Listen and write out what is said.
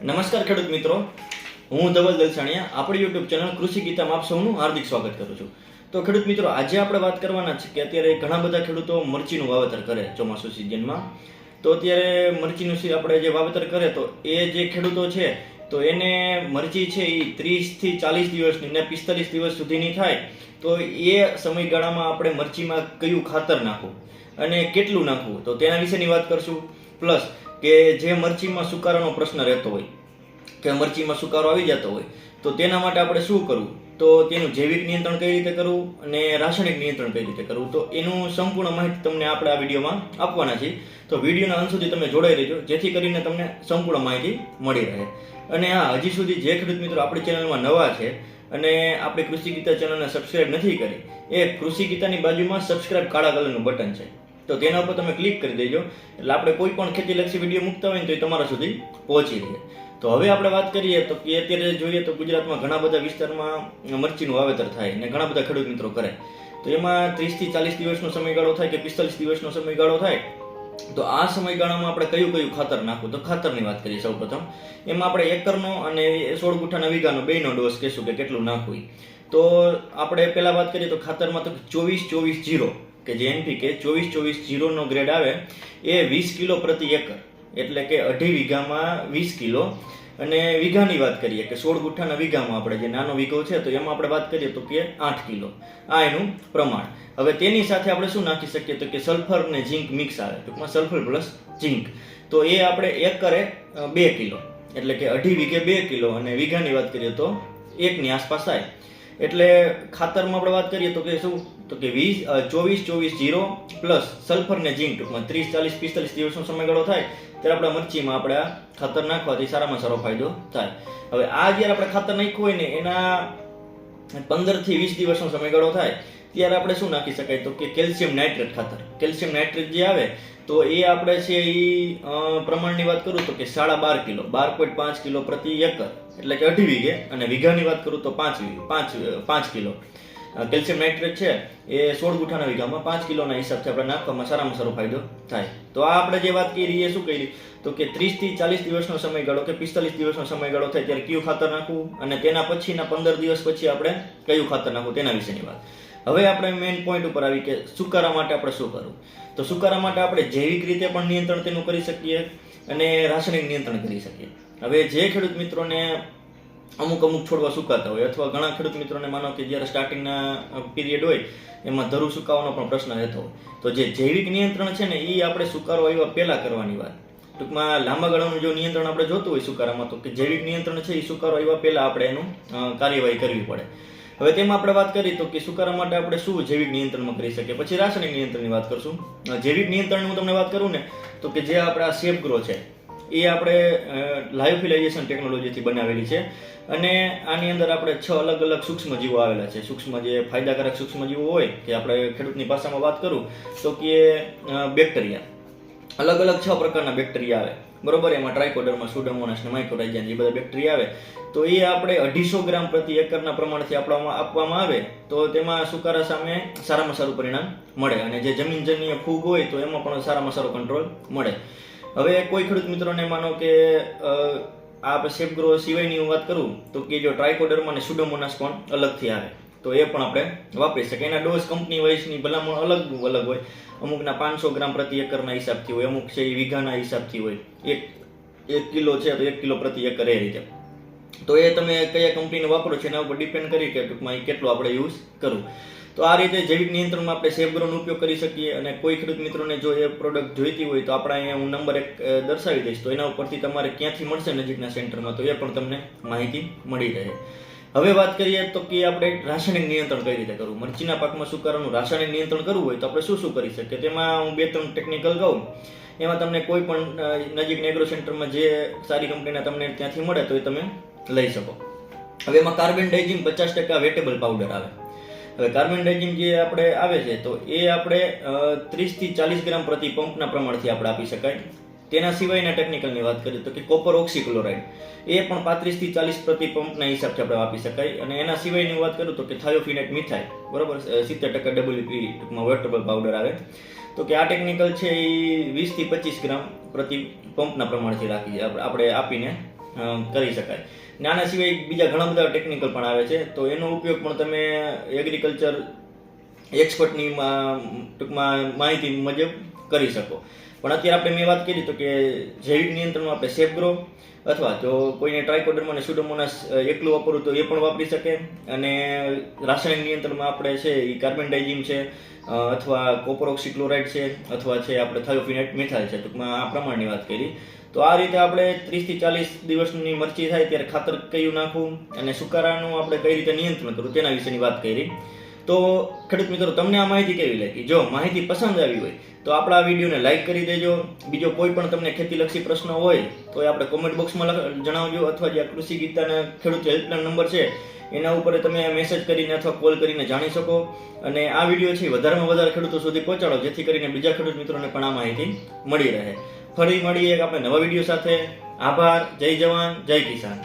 નમસ્કાર ખેડૂત મિત્રો. હું ધવલ દલસાણિયા. આપણી યુટ્યુબ ચેનલ કૃષિ ગીતામાં આપ સૌનું હાર્દિક સ્વાગત કરું છું. તો ખેડૂત મિત્રો, આજે આપણે વાત કરવાના છે કે અત્યારે ઘણા બધા ખેડૂતો મરચીનું વાવેતર કરે ચોમાસુ સિઝનમાં તો અત્યારે મરચીનું આપણે જે વાવેતર કરે તો એ જે ખેડૂતો છે, તો એને મરચી છે એ ત્રીસથી ચાલીસ દિવસની ને પિસ્તાલીસ દિવસ સુધીની થાય. તો એ સમયગાળામાં આપણે મરચીમાં કયું ખાતર નાખવું અને કેટલું નાખવું? તો તેના વિશેની વાત કરશું. પ્લસ કે જે મરચીમાં સુકારાનો પ્રશ્ન રહેતો હોય, કે મરચીમાં સુકારો આવી જતો હોય, તો તેના માટે આપણે શું કરવું? તો તેનું જૈવિક નિયંત્રણ કઈ રીતે કરવું અને રાસાયણિક નિયંત્રણ કઈ રીતે કરવું? તો એનું સંપૂર્ણ માહિતી તમને આપણે આ વિડીયોમાં આપવાના છીએ. તો વિડીયોના અંત સુધી તમે જોડાઈ રહેજો, જેથી કરીને તમને સંપૂર્ણ માહિતી મળી રહે. અને હા, હજી સુધી જે ખેડૂત મિત્રો આપણી ચેનલમાં નવા છે અને આપણી કૃષિ ગીતા ચેનલને સબસ્ક્રાઇબ નથી કરી, એ કૃષિ ગીતાની બાજુમાં સબસ્ક્રાઇબ કાળા કલરનું બટન છે. તો તેના ઉપર તમે ક્લિક કરી દેજો. એટલે આપણે કોઈ પણ ખેતીલક્ષી વીડિયો મૂકતા હોય ને તો એ તમારા સુધી પહોંચી રહે. તો હવે આપણે વાત કરીએ તો કે અત્યારે જોઈએ તો ગુજરાતમાં ઘણા બધા વિસ્તારમાં મરચીનું વાવેતર થાય ને ઘણા બધા ખેડૂત મિત્રો કરે. તો એમાં ત્રીસથી ચાલીસ દિવસનો સમયગાળો થાય કે પિસ્તાલીસ દિવસનો સમયગાળો થાય? તો આ સમયગાળામાં આપણે કયું કયું ખાતર નાખવું? તો ખાતરની વાત કરીએ સૌપ્રથમ. એમાં આપણે એકરનો અને સોળ ગુઠાના વીઘાનો બેનો ડોઝ કહેશું કે કેટલું નાખવું. તો આપણે પહેલા વાત કરીએ તો ખાતરમાં તો ચોવીસ ચોવીસ જીરો કે જે એનપીકે ચોવીસ ચોવીસ જીરોનો ગ્રેડ આવે, એ વીસ કિલો પ્રતિ એકર. એટલે કે અઢી વીઘામાં વીસ કિલો. અને વીઘાની વાત કરીએ કે સોળ ગુઠ્ઠાના વીઘામાં આપણે જે નાનો વીઘો છે, તો એમાં આપણે વાત કરીએ તો કે આઠ કિલો. આ એનું પ્રમાણ. હવે તેની સાથે આપણે શું નાખી શકીએ તો કે સલ્ફર ને ઝીંક મિક્સ આવે. ટૂંકમાં સલ્ફર પ્લસ ઝીંક તો એ આપણે એકરે બે કિલો. એટલે કે અઢી વીઘે બે કિલો. અને વીઘાની વાત કરીએ તો એકની આસપાસ થાય. એટલે ખાતરમાં આપણે વાત કરીએ તો કે શું? તો કે વીસ ચોવીસ ચોવીસ, જીરો પ્લસ સલ્ફર ને ઝીંક ટૂંકમાં ત્રીસ, ચાલીસ, પિસ્તાલીસ દિવસનો સમયગાળો થાય, ત્યારે આપણે મરચીમાં આપણે આ ખાતર નાખવાથી સારામાં સારો ફાયદો થાય. હવે આ જ્યારે આપણે ખાતર નાખ્યું હોય ને, એના પંદરથી વીસ દિવસનો સમયગાળો થાય, ત્યારે આપણે શું નાખી શકાય? તો કે કેલ્શિયમ નાઇટ્રેટ ખાતર. કેલ્શિયમ નાઇટ્રેટ જે આવે તો એ આપણે છે એ પ્રમાણની વાત કરું તો કે સાડા બાર કિલો, બાર પોઈન્ટ પાંચ કિલો પ્રતિ એકર, એટલે કે અઢી વીઘે, અને વીઘાની વાત કરું તો પાંચ પાંચ પાંચ કિલો. કેલ્શિયમ નાઇટ્રેટ છે, એ સોળ ગુઠાના વીઘામાં, પાંચ કિલોના હિસાબથી આપણે નાખવામાં સારામાં સારો ફાયદો થાય. તો આ આપણે જે વાત કરી એ શું કરી? તો કે ત્રીસથી ચાલીસ દિવસનો સમયગાળો કે પિસ્તાલીસ દિવસનો સમયગાળો થાય ત્યારે કયું ખાતર નાખવું? અને તેના પછીના પંદર દિવસ પછી આપણે કયું ખાતર નાખવું? તેના વિશેની વાત. હવે આપણે મેઇન પોઈન્ટ ઉપર આવી કે સુકારા માટે આપણે શું કરવું? તો સુકારા માટે આપણે જૈવિક રીતે પણ નિયંત્રણ તેનું કરી શકીએ અને રાસાયણિક નિયંત્રણ કરી શકીએ. હવે જે ખેડૂત મિત્રોને અમુક અમુક છોડવા સુકાતા હોય અથવા ઘણા ખેડૂત મિત્રોને માનો કે જ્યારે સ્ટાર્ટિંગના પીરિયડ હોય, એમાં ધરું સુકાવાનો પણ પ્રશ્ન રહેતો હોય. તો જે જૈવિક નિયંત્રણ છે ને એ આપણે સુકારો આવ્યા પહેલાં કરવાની વાત. ટૂંકમાં લાંબા ગાળાનું જો નિયંત્રણ આપણે જોતું હોય સુકારામાં, તો કે જૈવિક નિયંત્રણ છે એ સુકારો આવ્યા પહેલાં આપણે એનું કાર્યવાહી કરવી પડે. હવે તેમાં આપણે વાત કરી તો કે સુકારા માટે આપણે શું જૈવિક નિયંત્રણમાં કરી શકીએ? પછી રાસાયણિક નિયંત્રણની વાત કરશું. જૈવિક નિયંત્રણની હું તમને વાત કરું ને, તો કે જે આપણે સેફ ગ્રો છે, એ આપણે લાયોફિલાઇઝેશન ટેકનોલોજીથી બનાવેલી છે. અને આની અંદર આપણે છ અલગ અલગ સૂક્ષ્મજીવો આવેલા છે. સૂક્ષ્મ જે ફાયદાકારક સૂક્ષ્મજીવો હોય, કે આપણે ખેડૂતની ભાષામાં વાત કરું, તો કે બેક્ટેરિયા. અલગ અલગ છ પ્રકારના બેક્ટેરિયા આવે. બરોબર, એમાં ટ્રાયકોડરમાં સુડોમોનાસ ને માઇક્રોરાઇઝિયન જે બધા બેક્ટેરિયા આવે. તો એ આપણે અઢીસો ગ્રામ પ્રતિ એકરના પ્રમાણથી આપવામાં આપવામાં આવે, તો તેમાં સુકારા સામે સારામાં સારું પરિણામ મળે. અને જે જમીનજન્ય ફૂગ હોય, તો એમાં પણ સારામાં સારો કંટ્રોલ મળે. હવે કોઈ ખેડૂત મિત્રોને માનો કે આપ સેફ સિવાયની હું વાત કરું, તો કે જો ટ્રાયકોડરમાં અને સુડોમોનાસ પણ અલગથી આવે, તો એ પણ આપણે વાપરી શકીએ એના ડોઝ કંપની વાઇઝની ભલામણ અલગ અલગ હોય. અમુકના પાંચસો ગ્રામ પ્રતિ એકરના હિસાબથી હોય, અમુક છે એ વીઘાના હિસાબથી હોય. એક એક કિલો છે તો એક કિલો પ્રતિ એકર એ રીતે. તો એ તમે કયા કંપનીને વાપરો છો એના ઉપર ડિપેન્ડ કરી કે ટૂંકમાં એ કેટલું આપણે યુઝ કરવું તો આ રીતે જૈવિક નિયંત્રણમાં આપણે સેફગ્રોનો ઉપયોગ કરી શકીએ અને કોઈ ખેડૂત મિત્રોને જો એ પ્રોડક્ટ જોઈતી હોય તો આપણે અહીંયા હું નંબર એક દર્શાવી દઈશ. તો એના ઉપરથી તમારે ક્યાંથી મળશે નજીકના સેન્ટરમાં તો એ પણ તમને માહિતી મળી રહે. હવે વાત કરીએ તો કે આપણે રાસાયણિક નિયંત્રણ કઈ રીતે કરવું? મરચીના પાકમાં સુકારાનું રાસાયણિક નિયંત્રણ કરવું હોય તો આપણે શું શું કરી શકીએ? તેમાં હું બે ત્રણ ટેકનિકલ કહું. એમાં તમને કોઈ પણ નજીક એગ્રો સેન્ટરમાં જે સારી કંપનીના તમને ત્યાંથી મળે તો એ તમે લઈ શકો. હવે એમાં કાર્બન ડાઇઝિન પચાસ ટકા વેટેબલ પાવડર આવે. હવે કાર્બન ડાઇઝિન જે આપણે આવે છે તો એ આપણે ત્રીસથી ચાલીસ ગ્રામ પ્રતિ પંપના પ્રમાણથી આપણે આપી શકાય. તેના સિવાયના ટેકનિકલની વાત કરીએ તો કે કોપર ઓક્સિક્લોરાઇડ એ પણ પાંત્રીસથી ચાલીસ પ્રતિ પંપના હિસાબથી આપણે આપી શકાય. અને એના સિવાયની વાત કરું તો કે થાયોફિનેટ મિથાઇલ, બરોબર? સિત્તેર ટકા ડબલ્યુપી ટૂંકમાં વેટેબલ પાવડર આવે. તો કે આ ટેકનિકલ છે એ વીસથી પચીસ ગ્રામ પ્રતિ પંપના પ્રમાણથી રાખી આપણે આપણે આપીને કરી શકાય. ને આના સિવાય બીજા ઘણા બધા ટેકનિકલ પણ આવે છે. તો એનો ઉપયોગ પણ તમે એગ્રીકલ્ચર એક્સપર્ટની ટૂંકમાં માહિતી મુજબ કરી શકો. પણ અત્યારે આપણે મેં વાત કરી તો કે જૈવિક નિયંત્રણમાં આપણે સેફ અથવા જો કોઈને ટ્રાયકોડરમાં અને સુડોમોનાસ એકલું વાપરવું તો એ પણ વાપરી શકે. અને રાસાયણિક નિયંત્રણમાં આપણે છે એ કાર્બન ડાયજીમ છે અથવા કોપરોક્સિક્લોરાઇડ છે, અથવા છે આપણે થાયોફિનેટ મિથાઇલ છે. ટૂંકમાં આ પ્રમાણની વાત કરી. તો આ રીતે આપણે ત્રીસથી ચાલીસ દિવસની મરચી થાય ત્યારે ખાતર કયું નાખવું અને સુકારાનું આપણે કઈ રીતે નિયંત્રણ કરવું તેના વિશેની વાત કરી. તો ખેડૂત મિત્રો, તમને આ માહિતી કેવી લાગી? જો માહિતી પસંદ આવી હોય, તો આપણા વિડીયોને લાઈક કરી દેજો. બીજો કોઈ પણ તમને ખેતીલક્ષી પ્રશ્ન હોય, તો એ આપણે કોમેન્ટ બોક્સમાં જણાવજો. અથવા જે આ કૃષિ ગીતાના ખેડૂત હેલ્પલાઇન નંબર છે, એના ઉપર તમે મેસેજ કરીને અથવા કોલ કરીને જાણી શકો. અને આ વીડિયો છે વધારેમાં વધારે ખેડૂતો સુધી પહોંચાડો, જેથી કરીને બીજા ખેડૂત મિત્રોને પણ આ માહિતી મળી રહે. ફરી મળીએ આપણે નવા વીડિયો સાથે. આભાર. જય જવાન. જય કિસાન.